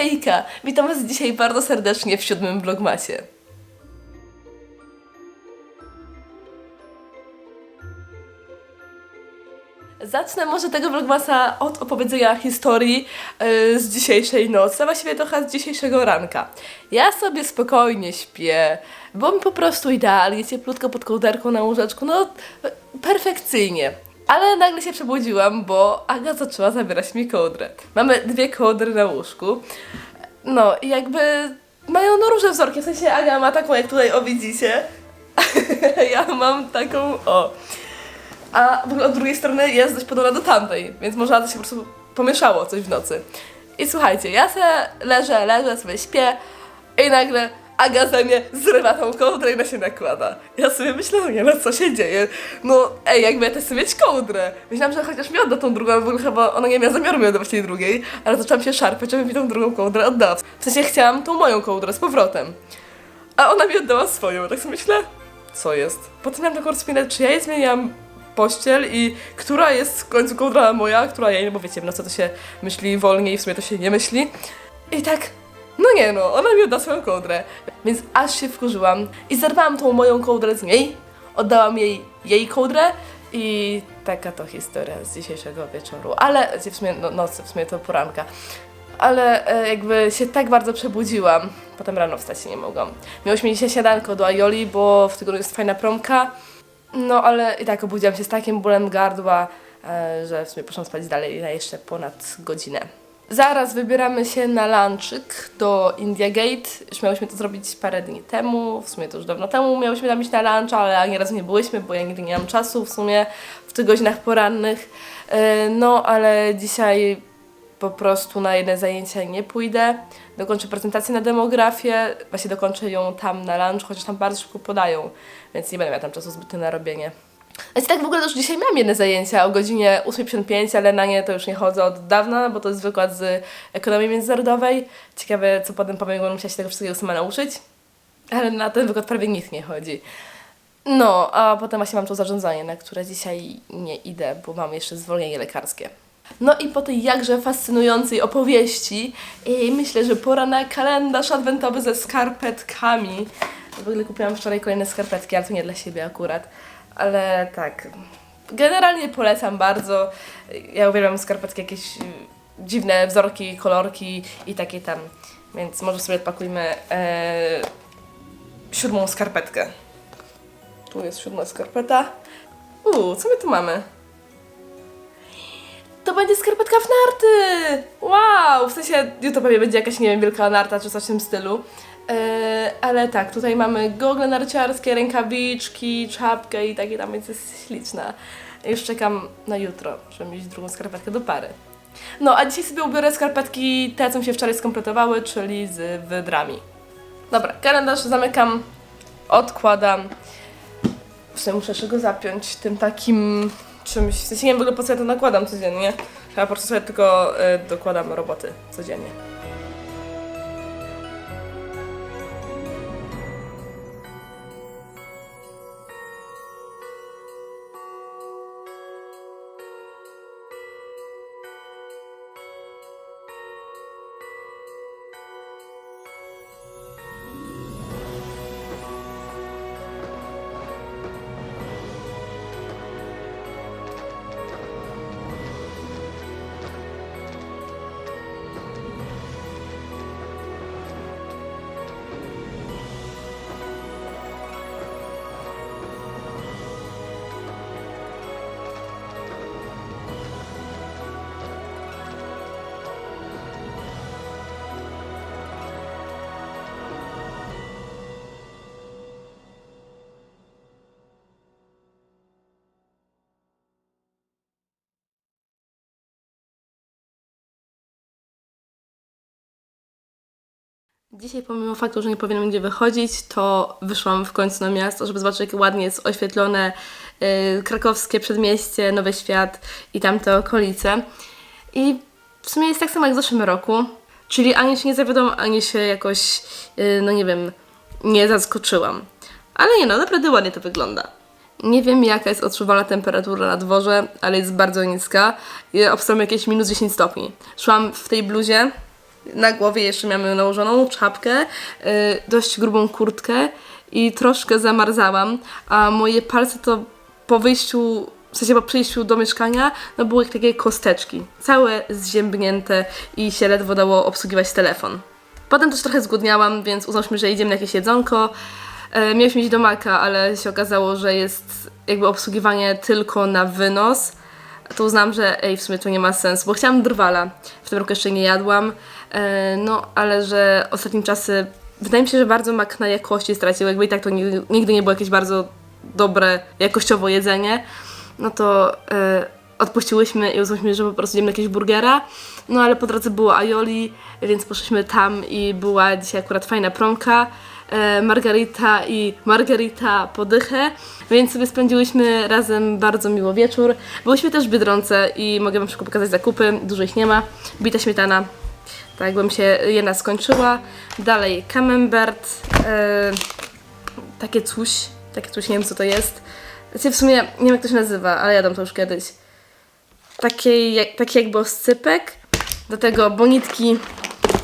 Hejka! Witam Was dzisiaj bardzo serdecznie w siódmym vlogmasie. Zacznę może tego vlogmasa od opowiedzenia historii yy, z dzisiejszej nocy, a właściwie trochę z dzisiejszego ranka. Ja sobie spokojnie śpię, było mi po prostu idealnie, cieplutko pod kołderką na łóżeczku, no perfekcyjnie. Ale nagle się przebudziłam, bo Aga zaczęła zabierać mi kołdrę. Mamy dwie kołdry na łóżku. No i jakby mają no różne wzorki, w sensie Aga ma taką jak tutaj o widzicie, ja mam taką o. A w ogóle od drugiej strony jest dość podobna do tamtej, więc może to się po prostu pomieszało coś w nocy. I słuchajcie, ja sobie leżę, leżę, sobie śpię i nagle Aga ze mnie zrywa tą kołdrę i na się nakłada. Ja sobie myślę, no nie no co się dzieje? No ej, jakby ja też chcę mieć kołdrę. Myślałam, że chociaż mi odda tą drugą, w ogóle chyba ona nie miała zamiaru mi oddawać tej drugiej, ale zaczęłam się szarpać, żeby mi tą drugą kołdrę oddała. W sensie chciałam tą moją kołdrę z powrotem. A ona mi oddała swoją, tak sobie myślę, co jest? Potem miałam taką rozpinę, czy ja jej zmieniłam pościel i która jest w końcu kołdra moja, która jej, no bo wiecie, w nocy to się myśli wolniej, w sumie to się nie myśli. I tak, no nie no, ona mi odda swoją kołdrę. Więc aż się wkurzyłam i zerwałam tą moją kołdrę z niej, oddałam jej jej kołdrę i taka to historia z dzisiejszego wieczoru. Ale, w sumie no, nocy, w sumie to poranka. Ale e, jakby się tak bardzo przebudziłam, potem rano wstać się nie mogłam. Miałyśmy dzisiaj śniadanko do Ajoli, bo w tygodniu jest fajna promka. No ale i tak obudziłam się z takim bólem gardła, e, że w sumie poszłam spać dalej na jeszcze ponad godzinę. Zaraz wybieramy się na lunchik do India Gate. Już miałyśmy to zrobić parę dni temu, w sumie to już dawno temu miałyśmy tam iść na lunch, ale ani razu nie byłyśmy, bo ja nigdy nie mam czasu w sumie w tych godzinach porannych. E, No ale dzisiaj po prostu na jedne zajęcia nie pójdę. Dokończę prezentację na demografię, właśnie dokończę ją tam na lunch, chociaż tam bardzo szybko podają, więc nie będę miała tam czasu zbytnio na robienie. Więc tak w ogóle już dzisiaj miałam jedne zajęcia o godzinie 8.55, ale na nie to już nie chodzę od dawna, bo to jest wykład z ekonomii międzynarodowej. Ciekawe, co potem powiem, bo musiała się tego wszystkiego sama nauczyć. Ale na ten wykład prawie nikt nie chodzi. No, a potem właśnie mam to zarządzanie, na które dzisiaj nie idę, bo mam jeszcze zwolnienie lekarskie. No i po tej jakże fascynującej opowieści i myślę, że pora na kalendarz adwentowy ze skarpetkami. W ogóle kupiłam wczoraj kolejne skarpetki, ale to nie dla siebie akurat. Ale tak, generalnie polecam bardzo. Ja uwielbiam skarpetki, jakieś y, dziwne wzorki, kolorki i takie tam. Więc może sobie odpakujmy e, siódmą skarpetkę. Tu jest siódma skarpeta. Uuu, co my tu mamy? To będzie skarpetka w narty! Wow! W sensie, jutro pewnie będzie jakaś, nie wiem, wielka narta czy coś w tym stylu. Eee, ale tak, tutaj mamy gogle narciarskie, rękawiczki, czapkę i takie tam, więc jest śliczna. Już czekam na jutro, żeby mieć drugą skarpetkę do pary. No, a dzisiaj sobie ubiorę skarpetki te, co mi się wczoraj skompletowały, czyli z wydrami. Dobra, kalendarz zamykam, odkładam. W sumie muszę jeszcze go zapiąć tym takim czymś. W sensie nie wiem w ogóle po co ja to nakładam codziennie. Ja po prostu sobie tylko y, dokładam roboty codziennie. Dzisiaj pomimo faktu, że nie powinnam nigdzie wychodzić, to wyszłam w końcu na miasto, żeby zobaczyć jak ładnie jest oświetlone yy, krakowskie przedmieście, Nowy Świat i tamte okolice. I w sumie jest tak samo jak w zeszłym roku, czyli ani się nie zawiodłam, ani się jakoś, yy, no nie wiem, nie zaskoczyłam. Ale nie no, naprawdę ładnie to wygląda. Nie wiem jaka jest odczuwalna temperatura na dworze, ale jest bardzo niska. I Obstawiam jakieś minus 10 stopni. Szłam w tej bluzie, Na głowie jeszcze miałam nałożoną czapkę, y, dość grubą kurtkę i troszkę zamarzałam, a moje palce to po wyjściu, w sensie po przyjściu do mieszkania, no były takie kosteczki, całe zziębnięte i się ledwo dało obsługiwać telefon. Potem też trochę zgłodniałam, więc uznaliśmy, że idziemy na jakieś jedzonko. E, mieliśmy iść do Maka, ale się okazało, że jest jakby obsługiwanie tylko na wynos. To uznałam, że ej, w sumie to nie ma sensu, bo chciałam drwala. W tym roku jeszcze nie jadłam. E, no, ale że ostatnim czasy wydaje mi się, że bardzo Mak na jakości stracił. Jakby i tak to nigdy, nie było jakieś bardzo dobre jakościowo jedzenie. No to e, odpuściłyśmy i uznałyśmy, że po prostu idziemy na jakiegoś burgera. No ale po drodze było aioli, więc poszliśmy tam i była dzisiaj akurat fajna promka. E, Margarita i Margarita Podychę, więc sobie spędziłyśmy razem bardzo miło wieczór. Byłyśmy też w Biedronce i mogę Wam szybko pokazać zakupy, dużo ich nie ma. Bita śmietana, tak jakbym się jedna skończyła. Dalej camembert, e, takie coś, takie coś, nie wiem co to jest. Znaczy w sumie nie wiem jak to się nazywa, ale jadam to już kiedyś. Taki, jak, taki jakby oscypek, do tego bonitki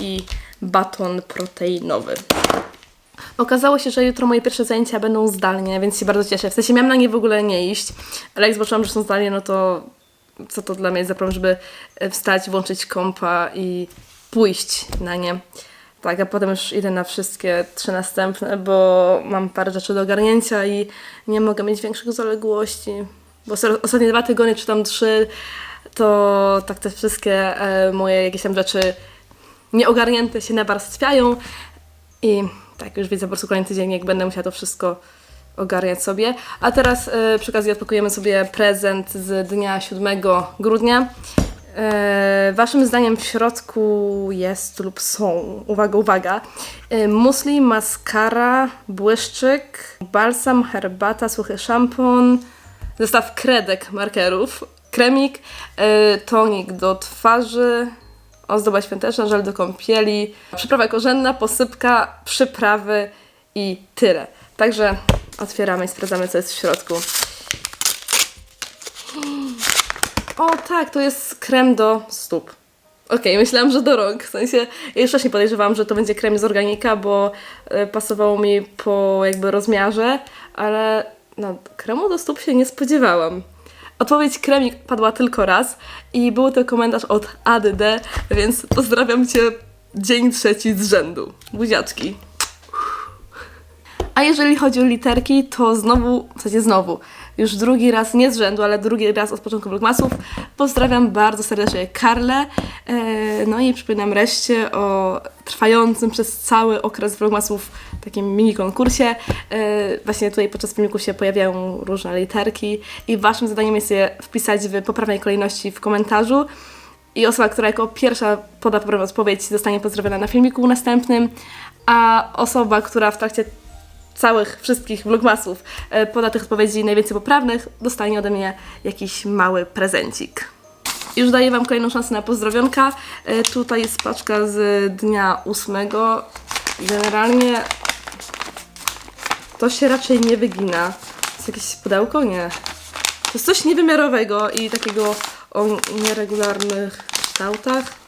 i baton proteinowy. Okazało się, że jutro moje pierwsze zajęcia będą zdalnie, więc się bardzo cieszę. W sensie miałam na nie w ogóle nie iść, ale jak zobaczyłam, że są zdalnie, no to co to dla mnie jest za problem, żeby wstać, włączyć kompa i pójść na nie. Tak, a potem już idę na wszystkie trzy następne, bo mam parę rzeczy do ogarnięcia i nie mogę mieć większych zaległości. Bo os- ostatnie dwa tygodnie, czy tam trzy, to tak te wszystkie e, moje jakieś tam rzeczy nieogarnięte się nawarstwiają i tak, już widzę po prostu kolejny tydzień, jak będę musiała to wszystko ogarniać sobie. A teraz e, przy okazji odpakujemy sobie prezent z dnia 7 grudnia. E, waszym zdaniem w środku jest lub są, uwaga, uwaga, e, musli, maskara, błyszczyk, balsam, herbata, suchy szampon, zestaw kredek markerów, kremik, e, tonik do twarzy, ozdoba świąteczna, żel do kąpieli, przyprawa korzenna, posypka, przyprawy i tyle. Także otwieramy i sprawdzamy, co jest w środku. O tak, to jest krem do stóp. Okej, myślałam, że do rąk. W sensie, ja już wcześniej podejrzewałam, że to będzie krem z organika, bo e, pasowało mi po jakby rozmiarze, ale no, kremu do stóp się nie spodziewałam. Odpowiedź kremik padła tylko raz i był to komentarz od ADD, więc pozdrawiam Cię dzień trzeci z rzędu. Buziaczki. A jeżeli chodzi o literki, to znowu, w zasadzie znowu, już drugi raz, nie z rzędu, ale drugi raz od początku vlogmasów, pozdrawiam bardzo serdecznie Karlę, e, no i przypominam reszcie o trwającym przez cały okres vlogmasów takim mini konkursie. E, właśnie tutaj podczas filmiku się pojawiają różne literki i waszym zadaniem jest je wpisać w poprawnej kolejności w komentarzu. I osoba, która jako pierwsza poda poprawną odpowiedź, zostanie pozdrowiona na filmiku następnym, a osoba, która w trakcie całych wszystkich vlogmasów e, poda tych odpowiedzi najwięcej poprawnych, dostanie ode mnie jakiś mały prezencik. Już daję Wam kolejną szansę na pozdrowionka. E, Tutaj jest paczka z dnia 8. Generalnie to się raczej nie wygina. To jest jakieś pudełko? Nie. To jest coś niewymiarowego i takiego o nieregularnych kształtach.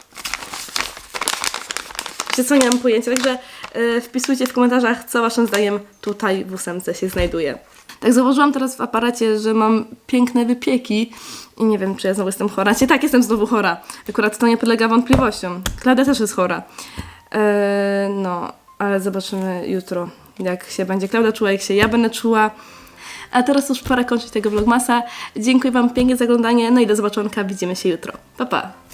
Co, nie mam pojęcia, także e, wpisujcie w komentarzach, co waszym zdaniem tutaj w ósemce się znajduje. Tak zauważyłam teraz w aparacie, że mam piękne wypieki i nie wiem, czy ja znowu jestem chora. Nie, tak, jestem znowu chora. Akurat to nie podlega wątpliwościom. Klaudia też jest chora. E, no, ale zobaczymy jutro, jak się będzie Klaudia czuła, jak się ja będę czuła. A teraz już pora kończyć tego vlogmasa. Dziękuję Wam pięknie za oglądanie, no i do zobaczonka. Widzimy się jutro. Pa, pa!